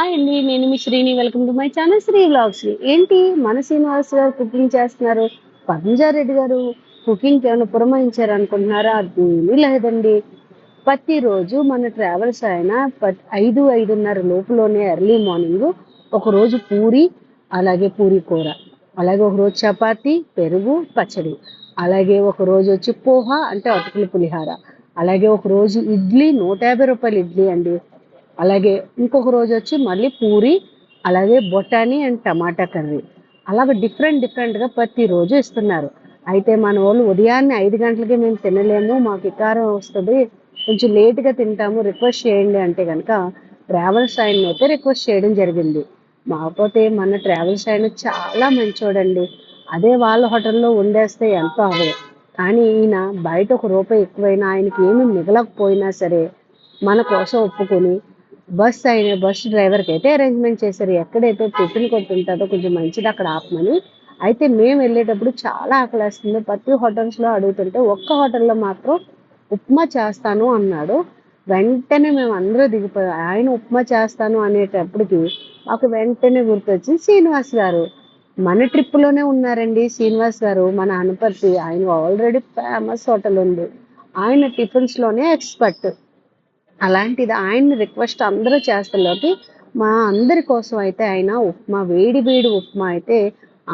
Hi అండి నేను మీ Srini. Welcome to my channel Sri vlogs. ఏంటి మన శ్రీనివాస్ గారు కుకింగ్ చేస్తున్నారు? పద్మజారెడ్డి గారు కుకింగ్ ఏమైనా పురమాయించారు అనుకుంటున్నారా? అదేమీ లేదండి. ప్రతిరోజు మన ట్రావెల్స్ ఆయన ప- ఐదు ఐదున్నర లోపులోనే ఎర్లీ మార్నింగ్ ఒక రోజు పూరి అలాగే పూరి కూర అలాగే ఒక రోజు చపాతి పెరుగు పచ్చడి అలాగే ఒకరోజు వచ్చి పోహా అంటే అటుకుల పులిహార అలాగే ఒక రోజు ఇడ్లీ నూట యాభై రూపాయలు ఇడ్లీ అండి. అలాగే ఇంకొక రోజు వచ్చి మళ్ళీ పూరి అలాగే బొటానీ అండ్ టమాటా కర్రీ. అలాగే డిఫరెంట్ డిఫరెంట్గా ప్రతిరోజు ఇస్తున్నారు. అయితే మన వాళ్ళు ఉదయాన్నే ఐదు గంటలకి మేము తినలేము మాకు వికారం వస్తుంది. కొంచెం లేట్గా తింటాము రిక్వెస్ట్ చేయండి అంటే కనుక ట్రావెల్స్ ఆయన అయితే రిక్వెస్ట్ చేయడం జరిగింది. మాకపోతే మన ట్రావెల్స్ ఆయన చాలా మంచోడండి. అదే వాళ్ళ హోటల్లో వండేస్తే ఎంతో అవ్వదు కానీ ఈయన బయట ఒక రూపాయి ఎక్కువైనా ఆయనకి ఏమి మిగలకపోయినా సరే మన కోసం ఒప్పుకొని బస్ అయిన బస్ డ్రైవర్కి అయితే అరేంజ్మెంట్ చేశారు. ఎక్కడైతే టిఫిన్ కొట్టుంటుందో కొంచెం మంచిది అక్కడ ఆపమని. అయితే మేము వెళ్ళేటప్పుడు చాలా ఆకలేస్తుంది. ప్రతి హోటల్స్లో అడుగుతుంటే ఒక్క హోటల్లో మాత్రం ఉప్మా చేస్తాను అన్నాడు. వెంటనే మేము అందరూ దిగిపోయాం ఆయన ఉప్మా చేస్తాను అనేటప్పటికి మాకు వెంటనే గుర్తొచ్చి శ్రీనివాస్ గారు. మన ట్రిప్లోనే ఉన్నారండి శ్రీనివాస్ గారు. మన అనపర్తి. ఆయన ఆల్రెడీ ఫేమస్ హోటల్ ఉంది. ఆయన టిఫిన్స్లోనే ఎక్స్పర్ట్ అలాంటిది ఆయన్ని రిక్వెస్ట్ అందరూ చేస్తలోకి మా అందరి కోసం అయితే ఆయన ఉప్మా వేడి వేడి ఉప్మా అయితే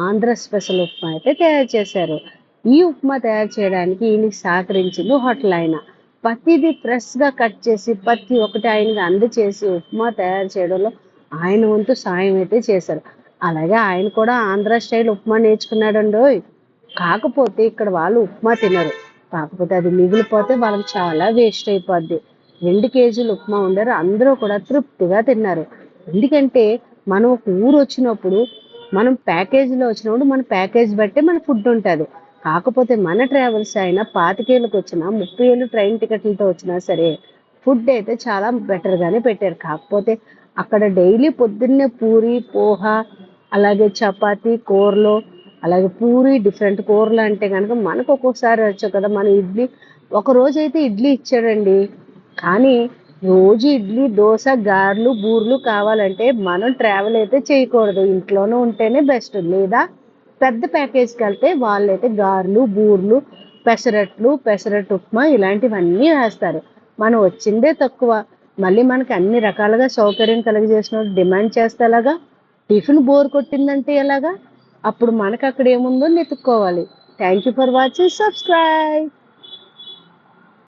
ఆంధ్ర స్పెషల్ ఉప్మా అయితే తయారు చేశారు. ఈ ఉప్మా తయారు చేయడానికి ఈయనకి సహకరించింది హోటల్ ఆయన. ప్రతిదీ ఫ్రెష్గా కట్ చేసి ప్రతి ఒక్కటి ఆయనకి అందచేసి ఉప్మా తయారు చేయడంలో ఆయన వంతు సాయం అయితే చేశారు. అలాగే ఆయన కూడా ఆంధ్ర స్టైల్ ఉప్మా నేర్చుకున్నాడండి కాకపోతే ఇక్కడ వాళ్ళు ఉప్మా తినరు. కాకపోతే అది మిగిలిపోతే వాళ్ళకి చాలా వేస్ట్ అయిపోద్ది. రెండు కేజీలు ఉప్మా వండారు అందరూ కూడా తృప్తిగా తిన్నారు. ఎందుకంటే మనం ఒక ఊరు వచ్చినప్పుడు మనం ప్యాకేజీలో వచ్చినప్పుడు మన ప్యాకేజ్ బట్టే మన ఫుడ్ ఉంటుంది. కాకపోతే మన ట్రావెల్స్ అయినా పాతికేళ్ళకి వచ్చినా ముప్పై ఏళ్ళు ట్రైన్ టికెట్లతో వచ్చినా సరే ఫుడ్ అయితే చాలా బెటర్గానే పెట్టారు. కాకపోతే అక్కడ డైలీ పొద్దున్నే పూరి పోహ అలాగే చపాతి కూరలు అలాగే పూరి డిఫరెంట్ కూరలు అంటే కనుక మనకు ఒక్కొక్కసారి వచ్చు కదా మన ఇడ్లీ. ఒక రోజు అయితే ఇడ్లీ ఇచ్చాడండి. కానీ రోజు ఇడ్లీ దోశ గారెలు బూర్లు కావాలంటే మనం ట్రావెల్ అయితే చేయకూడదు. ఇంట్లోనే ఉంటేనే బెస్ట్ లేదా పెద్ద ప్యాకేజ్కి వెళ్తే వాళ్ళైతే గారెలు బూర్లు పెసరట్లు పెసరట్టు ఉప్మా ఇలాంటివన్నీ వేస్తారు. మనం వచ్చిందే తక్కువ. మళ్ళీ మనకి అన్ని రకాలుగా సౌకర్యం కలిగజేసిన డిమాండ్ చేస్తే ఎలాగా? టిఫిన్ బోర్ కొట్టిందంటే ఎలాగా? అప్పుడు మనకు అక్కడ ఏముందో వెతుక్కోవాలి. Thank you for watching subscribe